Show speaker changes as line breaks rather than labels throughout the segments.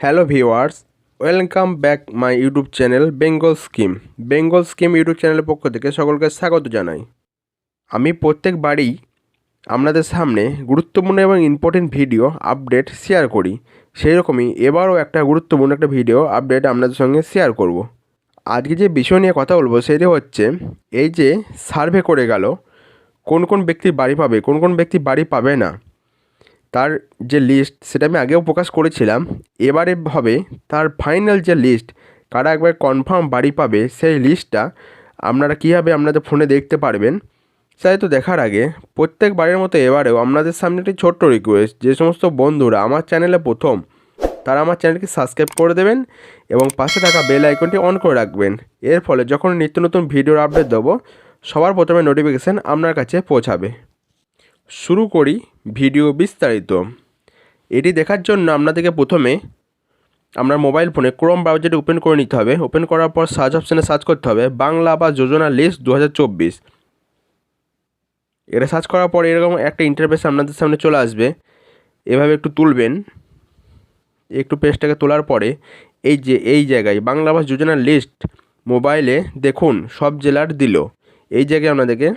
Hello viewers welcome back my YouTube channel Bengal scheme Bengal scheme YouTube চ্যানেলের পক্ষ থেকে সকলকে স্বাগত জানাই। আমি প্রত্যেক বাড়ি আপনাদের সামনে গুরুত্বপূর্ণ এবং ইম্পর্টেন্ট ভিডিও আপডেট শেয়ার করি। সেই রকমই এবারও একটা গুরুত্বপূর্ণ একটা ভিডিও আপডেট আপনাদের সঙ্গে শেয়ার করব। আজকে যে বিষয় নিয়ে কথা বলব সেটি হচ্ছে, এই যে সার্ভে করে গেল, কোন কোন ব্যক্তি বাড়ি পাবে, কোন কোন ব্যক্তি বাড়ি পাবে না তার যে লিস্ট সেটা আমি আগেও প্রকাশ করেছিলাম। এবারে হবে তার ফাইনাল যে লিস্ট কারা একবার কনফার্ম বাড়ি পাবে সেই লিস্টটা আপনারা কীভাবে আপনাদের ফোনে দেখতে পারবেন, সেটা তো দেখার আগে প্রত্যেক বাড়ির মতো এবারেও আপনাদের সামনে একটি ছোট্ট রিকোয়েস্ট যে সমস্ত বন্ধুরা আমার চ্যানেলে প্রথম, তারা আমার চ্যানেলকে সাবস্ক্রাইব করে দেবেন এবং পাশে থাকা বেল আইকনটি অন করে রাখবেন। এর ফলে যখন নিত্য নতুন ভিডিওর আপডেট দেবো, সবার প্রথমে নোটিফিকেশান আপনার কাছে পৌঁছাবে। শুরু করি ভিডিও বিস্তারিত। এটি দেখার জন্য আপনাদেরকে প্রথমে আপনার মোবাইল ফোনে ক্রোম ব্রাউজারটি ওপেন করে নিতে হবে। ওপেন করার পর সার্চ অপশানে সার্চ করতে হবে বাংলা বা যোজনা লিস্ট দু হাজার চব্বিশ। এটা সার্চ করার পর এরকম একটা ইন্টারফেস আপনাদের সামনে চলে আসবে। এভাবে একটু তুলবেন। একটু পেজটাকে তোলার পরে এই যে, এই জায়গায় বাংলা আবাস যোজনার লিস্ট মোবাইলে দেখুন সব জেলার দিল। এই জায়গায় আপনাদেরকে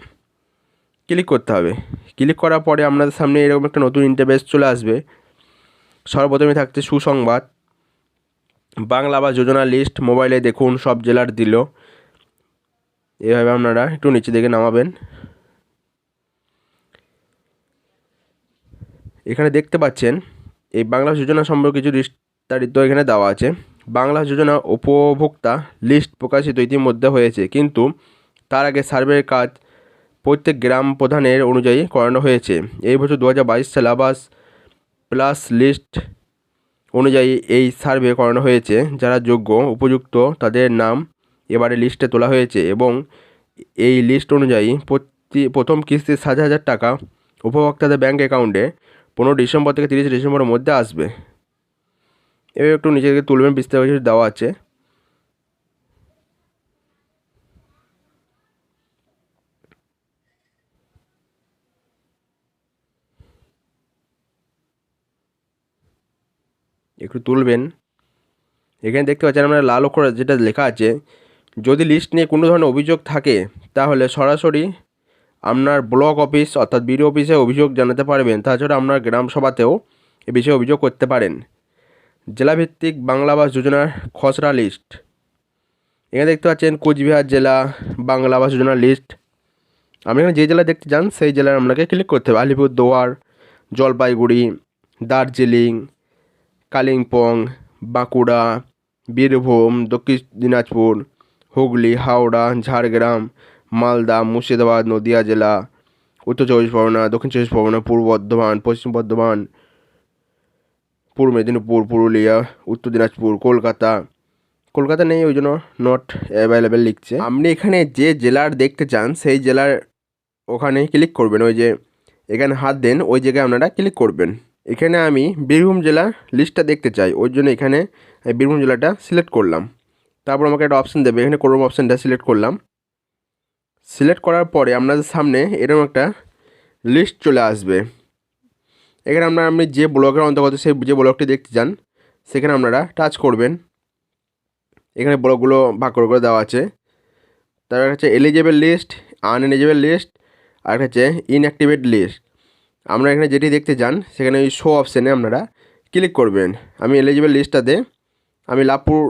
ক্লিক করতে হবে। ক্লিক করার পরে আপনাদের সামনে এরকম একটা নতুন ইন্টারভেস চলে আসবে। সর্বপ্রথমে থাকছে সুসংবাদ। বাংলা বা যোজনা লিস্ট মোবাইলে দেখুন, সব জেলার দিল। এভাবে আপনারা একটু নিচে দিকে নামাবেন। এখানে দেখতে পাচ্ছেন, এই বাংলা যোজনা সম্পর্কে কিছু বিস্তারিত এখানে দেওয়া আছে। বাংলা যোজনা উপভোক্তা লিস্ট প্রকাশিত ইতিমধ্যে হয়েছে, কিন্তু তার আগে সার্ভের কাজ প্রত্যেক গ্রাম প্রধানের অনুযায়ী করানো হয়েছে। এই বছর দু হাজার বাইশ সালে প্লাস লিস্ট অনুযায়ী এই সার্ভে করানো হয়েছে। যারা যোগ্য, উপযুক্ত, তাদের নাম এবারে লিস্টে তোলা হয়েছে এবং এই লিস্ট অনুযায়ী প্রতি, প্রথম কিস্তি সাত হাজার টাকা উপভোক্তাদের ব্যাঙ্ক অ্যাকাউন্টে পনেরো ডিসেম্বর থেকে তিরিশে ডিসেম্বরের মধ্যে আসবে। এবার একটু নিচে থেকে তুলবেন, বিস্তারিত দেওয়া আছে। একটু তুলবেন। এখানে দেখতে পাচ্ছেন আমরা লাল অক্ষরে যেটা লেখা আছে, যদি লিস্ট নিয়ে কোনো ধরনের অভিযোগ থাকে, তাহলে সরাসরি আপনার ব্লক অফিস অর্থাৎ বিডিও অফিসে অভিযোগ জানাতে পারবেন। তাছাড়া আপনার গ্রাম সভাতেও এ বিষয়ে অভিযোগ করতে পারেন। জেলাভিত্তিক বাংলা আবাস যোজনার খসড়া লিস্ট এখানে দেখতে পাচ্ছেন কোচবিহার জেলা বাংলা আবাস যোজনার লিস্ট আপনি এখানে যে জেলা দেখতে যান, সেই জেলার আপনাকে ক্লিক করতে হবে। আলিপুরদুয়ার, জলপাইগুড়ি, দার্জিলিং কালিম্পং, বাঁকুড়া, বীরভূম, দক্ষিণ দিনাজপুর, হুগলি, হাওড়া, ঝাড়গ্রাম, মালদা, মুর্শিদাবাদ, নদিয়া জেলা, উত্তর চব্বিশ পরগনা, দক্ষিণ চব্বিশ পরগনা, পূর্ব বর্ধমান, পশ্চিম বর্ধমান, পূর্ব মেদিনীপুর, পুরুলিয়া, উত্তর দিনাজপুর, কলকাতা। কলকাতা নেই, ওই জন্য নট অ্যাভেলেবেল লিখছে। আপনি এখানে যে জেলার দেখতে চান, সেই জেলার ওখানে ক্লিক করবেন। ওই যে এখানে হাত দেন, ওই জায়গায় আপনারা ক্লিক করবেন। এখানে আমি বীরভূম জেলার লিস্টটা দেখতে চাই। ওই জন্য এখানে বীরভূম জেলাটা সিলেক্ট করলাম। তারপর আমাকে একটা অপশান দেবে। এখানে ক্রোম অপশানটা সিলেক্ট করলাম। সিলেক্ট করার পরে আপনাদের সামনে এরকম একটা লিস্ট চলে আসবে। এখানে আপনারা আপনি যে ব্লকের অন্তর্গত সেই যে ব্লকটি দেখতে চান, সেখানে আপনারা টাচ করবেন। এখানে ব্লকগুলো ভাগ করে করে দেওয়া আছে। তারপর হচ্ছে এলিজেবল লিস্ট আনএলিজেবল লিস্ট আর হচ্ছে ইনঅ্যাক্টিভেট লিস্ট আপনারা এখানে যেটি দেখতে চান সেখানে ওই শো অপশানে আপনারা ক্লিক করবেন। আমি এলিজিবল লিস্টটাতে আমি লাভপুর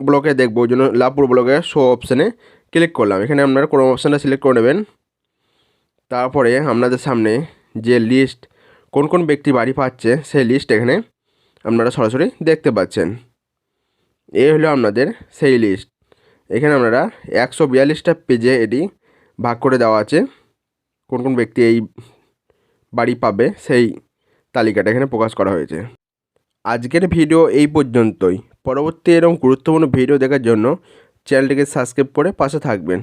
ব্লকে দেখব, ওই জন্য লাভপুর ব্লকে শো অপশানে ক্লিক করলাম। এখানে আপনারা কোনো অপশানটা সিলেক্ট করে নেবেন। তারপরে আপনাদের সামনে যে লিস্ট কোন কোন ব্যক্তি বাড়ি পাচ্ছে, সেই লিস্ট এখানে আপনারা সরাসরি দেখতে পাচ্ছেন। এই হলো আপনাদের সেই লিস্ট এখানে আপনারা একশো বিয়াল্লিশটা পেজে এটি ভাগ করে দেওয়া আছে। কোন কোন ব্যক্তি এই বাড়ি পাবে সেই তালিকাটা এখানে প্রকাশ করা হয়েছে। আজকের ভিডিও এই পর্যন্তই। পরবর্তী এরকম গুরুত্বপূর্ণ ভিডিও দেখার জন্য চ্যানেলটিকে সাবস্ক্রাইব করে পাশে থাকবেন।